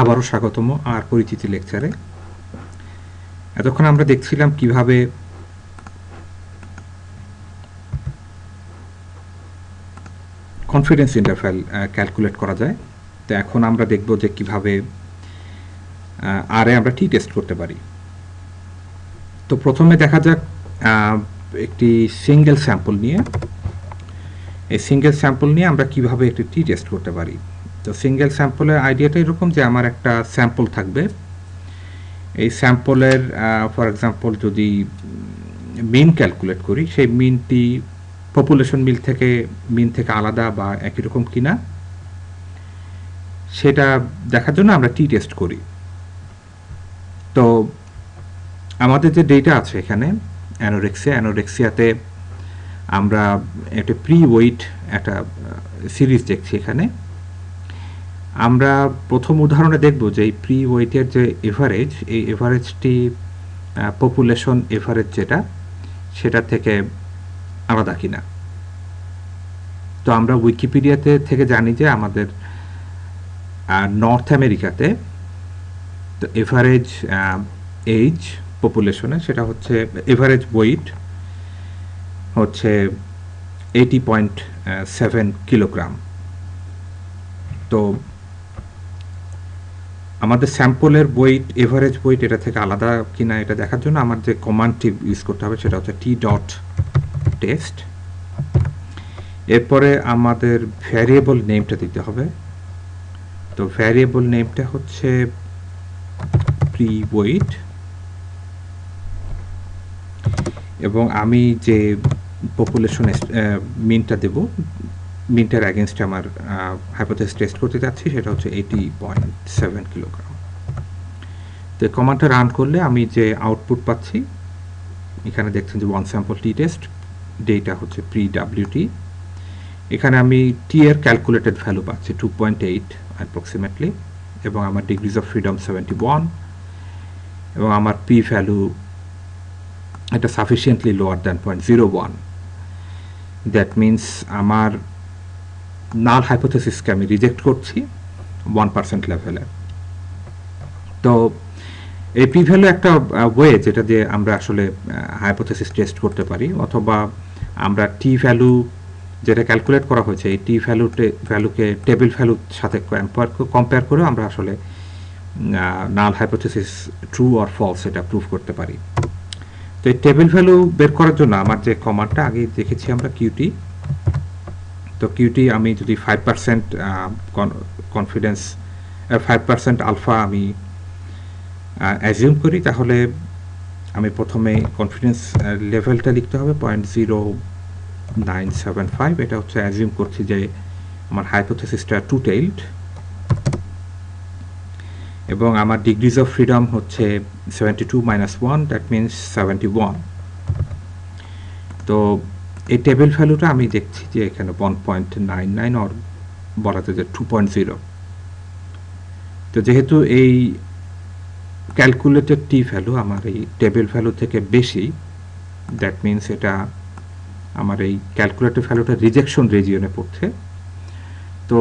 আবারও স্বাগতম আর পরিচিতি লেকচারে। এতক্ষণ আমরা দেখছিলাম কীভাবে কনফিডেন্স ইন্টারভ্যাল ক্যালকুলেট করা যায়। তো এখন আমরা দেখব যে কীভাবে আরে আমরা টি টেস্ট করতে পারি। তো প্রথমে দেখা যাক একটি সিঙ্গেল স্যাম্পল নিয়ে। এই সিঙ্গেল স্যাম্পল নিয়ে আমরা কীভাবে একটি টি টেস্ট করতে পারি। তো সিঙ্গেল স্যাম্পলের আইডিয়াটা এরকম যে আমার একটা স্যাম্পল থাকবে। এই স্যাম্পলের ফর এক্সাম্পল যদি মিন ক্যালকুলেট করি, সেই মিনটি পপুলেশন মিল থেকে মিন থেকে আলাদা বা একই রকম কিনা, সেটা দেখার জন্য আমরা টি টেস্ট করি। তো আমাদের যে ডেটা আছে এখানে অ্যানোরেক্সিয়া অ্যানোরেক্সিয়াতে আমরা একটা প্রি ওয়েট একটা সিরিজ দেখছি এখানে। আমরা প্রথম উদাহরণে দেখব যে এই প্রি ওয়েটের যে এভারেজ এই এভারেজটি পপুলেশন এভারেজ যেটা, সেটা থেকে আলাদা কিনা। তো আমরা উইকিপিডিয়াতে থেকে জানি যে আমাদের নর্থ আমেরিকাতে তো এভারেজ এইজ পপুলেশনে সেটা হচ্ছে এভারেজ ওয়েট হচ্ছে এইটি পয়েন্ট সেভেন কিলোগ্রাম তো আমাদের স্যাম্পলের ওয়েট এভারেজ ওয়েট এটা থেকে আলাদা কিনা এটা দেখার জন্য আমার যে কমান্ডটি ইউজ করতে হবে সেটা হচ্ছে টি ডট টেস্ট এরপরে আমাদের ভ্যারিয়েবল নেমটা দিতে হবে। তো ভ্যারিয়েবল নেমটা হচ্ছে প্রি ওয়েট এবং আমি যে পপুলেশন মিনটা দেব মিনটার অ্যাগেনস্টে আমার হাইপোথেস টেস্ট করতে যাচ্ছি, সেটা হচ্ছে এইটি পয়েন্ট সেভেন কিলোগ্রাম তো কমান্ডটা রান করলে আমি যে আউটপুট পাচ্ছি, এখানে দেখছেন যে one sample t test data হচ্ছে প্রি ডাব্লিউটি এখানে আমি টি এর ক্যালকুলেটেড ভ্যালু পাচ্ছি টু পয়েন্ট এইট অ্যাপ্রক্সিমেটলি এবং আমার degrees of freedom seventy one এবং আমার পি ভ্যালু এটা sufficiently lower than point zero one that means আমার নাল হাইপোথেসিসকে আমি রিজেক্ট করছি ওয়ান পার্সেন্ট লেভেলে তো এই পি ভ্যালু একটা ওয়ে যেটা দিয়ে আমরা আসলে হাইপোথেসিস টেস্ট করতে পারি, অথবা আমরা টি ভ্যালু যেটা ক্যালকুলেট করা হয়েছে, এই টি ভ্যালু ভ্যালুকে টেবিল ভ্যালুর সাথে কম্পেয়ার করে আমরা আসলে null hypothesis true or false এটা প্রুভ করতে পারি। তো এই টেবিল ভ্যালু বের করার জন্য আমার যে কমান্ডটা আগে দেখেছি আমরা কিউটি তো কিউটি আমি যদি five percent confidence five percent alpha আমি অ্যাজিউম করি, তাহলে আমি প্রথমে কনফিডেন্স লেভেলটা লিখতে হবে point zero nine seven five এটা হচ্ছে অ্যাজিউম করছি যে আমার হাইপোথেসিসটা টু টেইলড এবং আমার ডিগ্রিজ অফ ফ্রিডম হচ্ছে seventy two minus one that means seventy one তো এই টেবিল ভ্যালুটা আমি দেখছি যে এখানে one point nine nine or বলা যায় যে টু পয়েন্ট জিরো তো যেহেতু এই ক্যালকুলেটেড টি ভ্যালু আমার এই টেবিল ভ্যালু থেকে বেশি দ্যাট মিনস এটা আমার এই ক্যালকুলেটেড ভ্যালুটা রিজেকশন রেজিয়নে পড়ছে। তো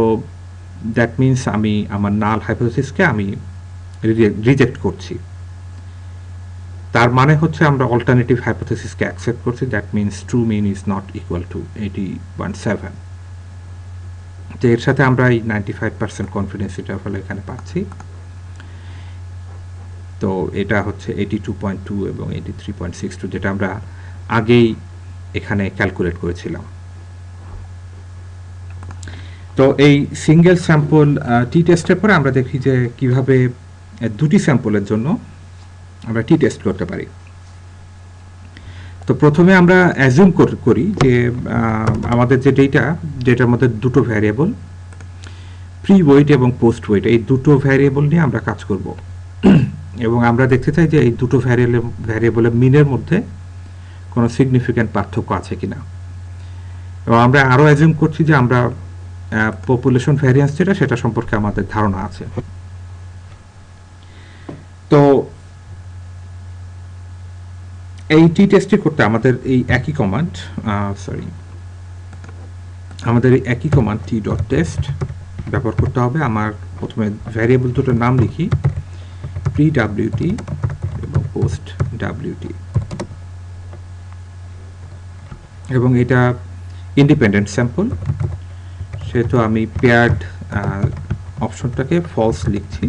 দ্যাট মিনস আমি আমার নাল হাইপোথিসকে আমি রিজেক্ট করছি। তার মানে হচ্ছে আমরা অল্টারনেটিভ হাইপোথিসিসকে অ্যাকসেপ্ট করছি that means true mean is not equal to eighty point seven তো এর সাথে আমরা এই ninety five percent confidence interval এখানে পাচ্ছি। তো এটা হচ্ছে এইটি টু পয়েন্ট টু এবং eighty three point six two যেটা আমরা আগেই এখানে ক্যালকুলেট করেছিলাম। তো এই সিঙ্গেল স্যাম্পল টি টেস্টের পরে আমরা দেখি যে কীভাবে দুটি স্যাম্পলের জন্য আমরা টি টেস্ট করতে পারি। তো প্রথমে আমরা অ্যাজিউম করি যে আমাদের যে ডেটা ডেটার মধ্যে দুটো ভ্যারিয়েবল প্রি ওয়েট এবং পোস্ট ওয়েট এই দুটো ভ্যারিয়েবল নিয়ে আমরা কাজ করব। এবং আমরা দেখতে চাই যে এই দুটো ভ্যারিয়েবল ভ্যারিয়েবলের মিনের মধ্যে কোনো সিগনিফিক্যান্ট পার্থক্য আছে কিনা। এবং আমরা আরও অ্যাজিউম করছি যে আমরা পপুলেশন ভ্যারিয়েন্স যেটা, সেটা সম্পর্কে আমাদের ধারণা আছে। তো এই টি টেস্টটি করতে আমাদের এই একই কমান্ড সরি আমাদের এই একই কমান্ড টি ডট টেস্ট ব্যবহার করতে হবে। আমার প্রথমে ভ্যারিয়েবল দুটোর নাম লিখি প্রি ডাব্লিউটি এবং পোস্ট ডাব্লিউটি এবং এটা ইন্ডিপেন্ডেন্ট স্যাম্পল সেহেতু আমি পেয়ার্ড অপশনটাকে ফলস লিখছি।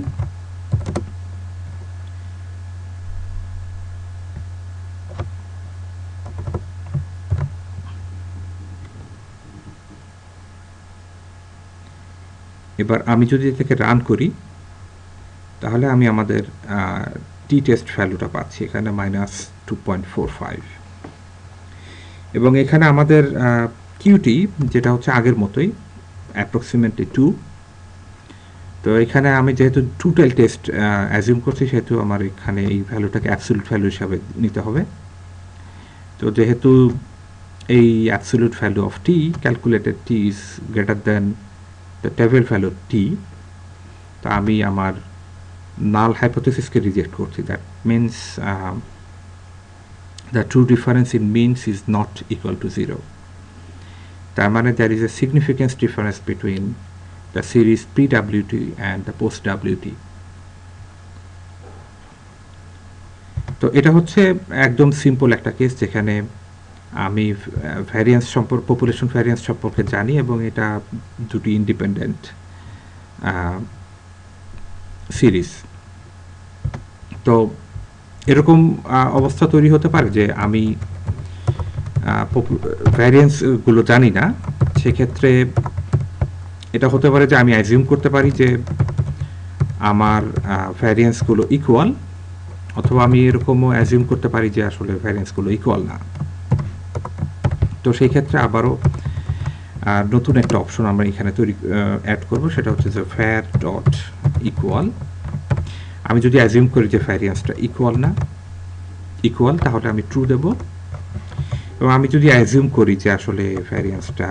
এবার আমি যদি এটাকে রান করি, তাহলে আমি আমাদের টি টেস্ট ভ্যালুটা পাচ্ছি এখানে minus two point four five এবং এখানে আমাদের কিউটি যেটা হচ্ছে আগের মতোই অ্যাপ্রক্সিমেটলি টু তো এখানে আমি যেহেতু টুটেল টেস্ট অ্যাজিউম করছি, সেহেতু আমার এখানে এই ভ্যালুটাকে অ্যাবসুলুট ভ্যালু হিসাবে নিতে হবে। তো যেহেতু এই absolute value of t calculated t is greater than table value t তো আমি আমার নাল হাইপোথেসিসকে রিজেক্ট করছি। That means the true difference in means is not equal to zero তার মানে there is a significance difference between the series pre WT and the post WT তো এটা হচ্ছে একদম সিম্পল একটা কেস যেখানে আমি ভ্যারিয়েন্স সম্পর্ক পপুলেশন ভ্যারিয়েন্স সম্পর্কে জানি এবং এটা দুটি ইন্ডিপেন্ডেন্ট সিরিজ তো এরকম অবস্থা তৈরি হতে পারে যে আমি ভ্যারিয়েন্সগুলো জানি না, সেক্ষেত্রে এটা হতে পারে যে আমি অ্যাজিউম করতে পারি যে আমার ভ্যারিয়েন্সগুলো ইকুয়াল অথবা আমি এরকমও অ্যাজিউম করতে পারি যে আসলে ভ্যারিয়েন্সগুলো ইকুয়াল না। তো সেই ক্ষেত্রে আবারও নতুন একটা অপশন আমরা এখানে তৈরি অ্যাড করব, সেটা হচ্ছে যে ফ্যার ডট ইকুয়াল আমি যদি অ্যাজিউম করি যে ভ্যারিয়েন্সটা ইকুয়াল না ইকুয়াল তাহলে আমি ট্রু দেব। এবং আমি যদি অ্যাজিউম করি যে আসলে ভ্যারিয়েন্সটা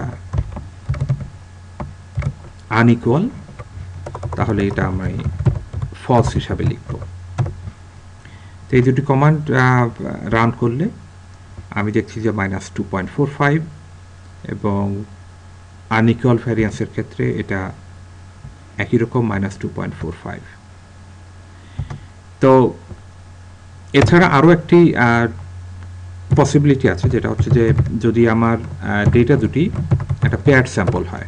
আনইকুয়াল তাহলে এটা আমি ফলস হিসাবে লিখব। তো এই দুটি কমান্ড রান করলে আমি দেখছি যে minus two point four five এবং আনইকুয়াল ভ্যারিয়েন্সের ক্ষেত্রে এটা একই রকম minus two point four five তো এছাড়া আরও একটি পসিবিলিটি আছে, যেটা হচ্ছে যে যদি আমার ডেটা দুটি একটা পেয়ার্ড স্যাম্পল হয়,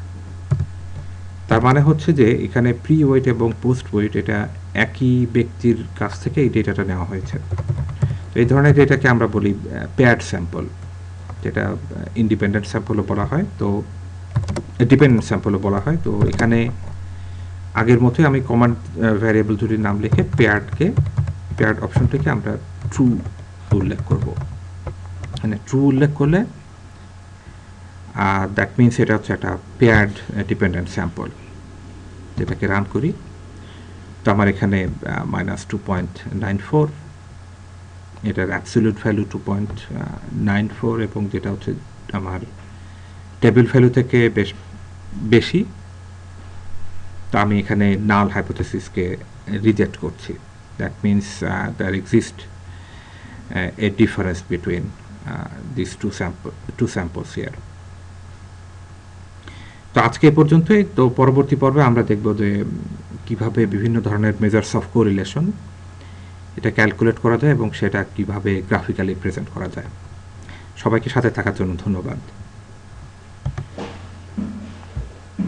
তার মানে হচ্ছে যে এখানে প্রি ওয়েট এবং পোস্ট ওয়েট এটা একই ব্যক্তির কাছ থেকে এই ডেটাটা নেওয়া হয়েছে। এই ধরনের ডেটাকে আমরা বলি পেয়ার্ড স্যাম্পল যেটা ইন্ডিপেন্ডেন্ট স্যাম্পলও বলা হয়, তো ডিপেন্ডেন্ট স্যাম্পলও বলা হয়, তো এখানে আগের মতোই আমি কমান্ড ভ্যারিয়েবল দুটির নাম লিখে পেয়ার্ডকে পেয়ার্ড অপশনটিকে আমরা ট্রু উল্লেখ করব। মানে ট্রু উল্লেখ করলে দ্যাট মিনস এটা হচ্ছে একটা পেয়ার্ড ডিপেন্ডেন্ট স্যাম্পল যেটাকে রান করি। তো আমার এখানে minus two point nine four এটার absolute value two point nine four এবং যেটা হচ্ছে আমার টেবিল ভ্যালু থেকে বেশ বেশি, তো আমি এখানে নাল হাইপোথেসিসকে রিজেক্ট করছি। That means there exist a difference between this two sample two samples ইয়ার তো আজকে পর্যন্তই। তো পরবর্তী পর্বে আমরা দেখব যে কীভাবে বিভিন্ন ধরনের মেজার্স অফ কোরিলেশন এটা ক্যালকুলেট করা যায় এবং সেটা কীভাবে গ্রাফিক্যালি প্রেজেন্ট করা যায়। সবাইকে সাথে থাকার জন্য ধন্যবাদ।